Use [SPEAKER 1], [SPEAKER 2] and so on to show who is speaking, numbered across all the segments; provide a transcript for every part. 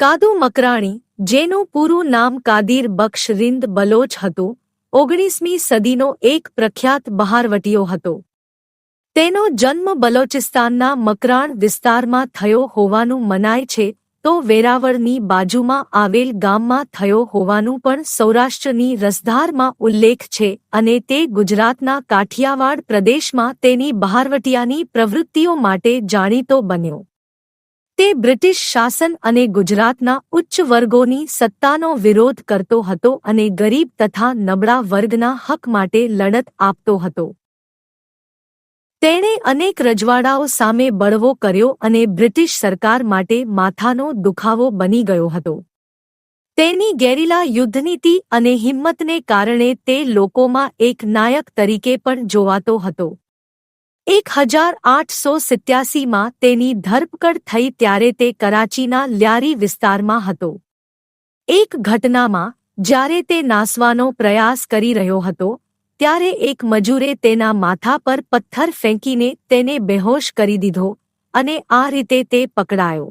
[SPEAKER 1] કાદુ મકરાણી, જેનું પૂરું નામ કાદીર બક્ષ રિંદ બલોચ હતું, ઓગણીસમી સદીનો એક પ્રખ્યાત બહારવટીયો હતો. તેનો જન્મ બલોચિસ્તાનના મકરાણ વિસ્તારમાં થયો હોવાનું મનાય છે, તો વેરાવળની બાજુમાં આવેલ ગામમાં થયો હોવાનું પણ સૌરાષ્ટ્રની રસધારમાં ઉલ્લેખ છે, અને તે ગુજરાતના કાઠિયાવાડ પ્રદેશમાં તેની બહારવટિયાની પ્રવૃત્તિઓ માટે જાણીતો બન્યો. તે બ્રિટિશ શાસન અને ગુજરાતના ઉચ્ચ વર્ગોની સત્તાનો વિરોધ કરતો હતો અને ગરીબ તથા નબળા વર્ગના હક માટે લડત આપતો હતો. તેણે અનેક રજવાડાઓ સામે બળવો કર્યો અને બ્રિટિશ સરકાર માટે માથાનો દુખાવો બની ગયો હતો. તેની ગેરિલા યુદ્ધનીતિ અને હિંમતને કારણે તે લોકોમાં એક નાયક તરીકે પણ જોવાતો હતો. એક હજાર આઠસો સિત્યાસીમાં તેની ધરપકડ થઈ ત્યારે તે કરાચીના લ્યારી વિસ્તારમાં હતો. એક ઘટનામાં, જ્યારે તે નાસવાનો પ્રયાસ કરી રહ્યો હતો, ત્યારે એક મજૂરે તેના માથા પર પથ્થર ફેંકીને તેને બેહોશ કરી દીધો અને આ રીતે તે પકડાયો.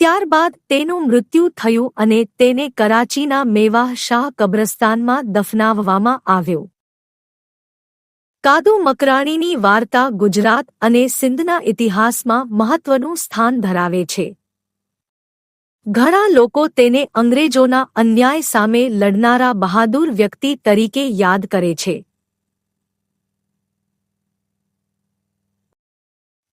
[SPEAKER 1] ત્યારબાદ તેનું મૃત્યુ થયું અને તેને કરાચીના મેવાહ શાહ કબ્રસ્તાનમાં દફનાવવામાં આવ્યો. કાદુ મકરાણીની વાર્તા ગુજરાત અને સિંધના ઇતિહાસમાં મહત્વનું સ્થાન ધરાવે છે. ઘણા લોકો તેને અંગ્રેજોના અન્યાય સામે લડનારા બહાદુર વ્યક્તિ તરીકે યાદ કરે છે.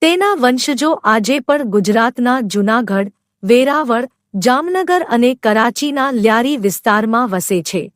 [SPEAKER 1] તેના વંશજો આજે પણ ગુજરાતના જૂનાગઢ, વેરાવળ, જામનગર અને કરાચીના લ્યારી વિસ્તારમાં વસે છે.